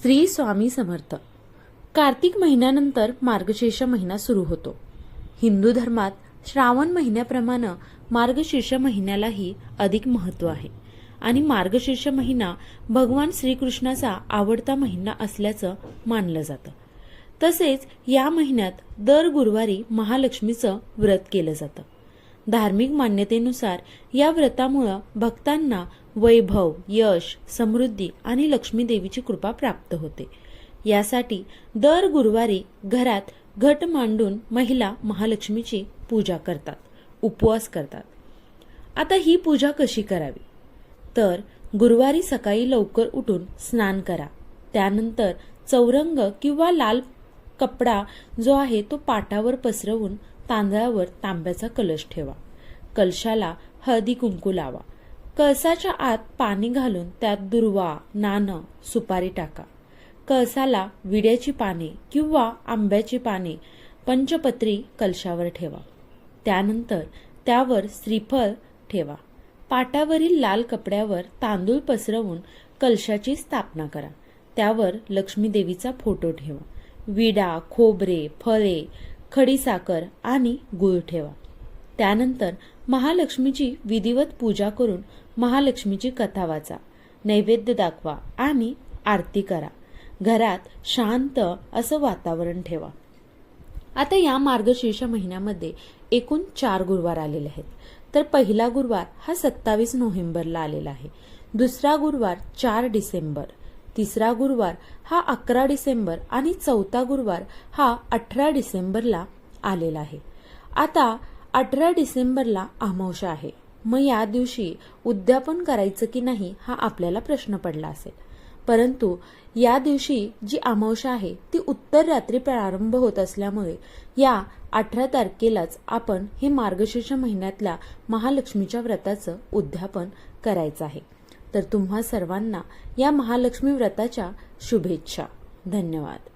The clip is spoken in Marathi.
श्री स्वामी समर्थ. कार्तिक महिन्यानंतर मार्गशीर्ष महिना सुरू होतो. हिंदू धर्मात श्रावण महिन्याप्रमाणे मार्गशीर्ष महिन्यालाही अधिक महत्त्व आहे. आणि मार्गशीर्ष महिना भगवान श्रीकृष्णाचा आवडता महिना असल्याचं मानलं जातं. तसेच या महिन्यात दर गुरुवारी महालक्ष्मीचं व्रत केलं जातं. धार्मिक मान्यतेनुसार या व्रतामुळं भक्तांना वैभव यश समृद्धी आणि लक्ष्मी देवीची कृपा प्राप्त होते. यासाठी दर गुरुवारी घरात घट मांडून महिला महालक्ष्मीची पूजा करतात उपवास करतात. आता ही पूजा कशी करावी? तर गुरुवारी सकाळी लवकर उठून स्नान करा. त्यानंतर चौरंग किंवा लाल कपडा जो आहे तो पाटावर पसरवून तांदळावर तांब्याचा कलश ठेवा. कलशाला हळदी कुंकू लावा. कळसाच्या आत पाणी घालून त्यात दुर्वा नाणं सुपारी टाका. कळसाला विड्याची पाने किंवा आंब्याची पाने पंचपत्री कलशावर ठेवा. त्यानंतर त्यावर श्रीफळ ठेवा. पाटावरील लाल कपड्यावर तांदूळ पसरवून कलशाची स्थापना करा. त्यावर लक्ष्मी देवीचा फोटो ठेवा. विडा खोबरे फळे खडीसाखर आणि गुळ ठेवा. त्यानंतर महालक्ष्मीची विधिवत पूजा करून महालक्ष्मीची कथा वाचा. नैवेद्य दाखवा आणि आरती करा. घरात शांत असं वातावरण ठेवा. आता या मार्गशीर्ष महिन्यामध्ये एकूण चार गुरुवार आलेले आहेत. तर पहिला गुरुवार हा सत्तावीस नोव्हेंबरला आलेला आहे. दुसरा गुरुवार चार डिसेंबर. तिसरा गुरुवार हा अकरा डिसेंबर आणि चौथा गुरुवार हा अठरा डिसेंबरला आलेला आहे. आता अठरा डिसेंबरला अमावशा आहे. मग या दिवशी उद्यापन करायचं की नाही हा आपल्याला प्रश्न पडला असेल. परंतु या दिवशी जी अमावशा आहे ती उत्तर रात्री प्रारंभ होत असल्यामुळे या अठरा तारखेलाच आपण हे मार्गशीर्ष महिन्यातल्या महालक्ष्मीच्या व्रताचं उद्यापन करायचं आहे. तर तुम्हा सर्वांना या महालक्ष्मी व्रताच्या शुभेच्छा. धन्यवाद.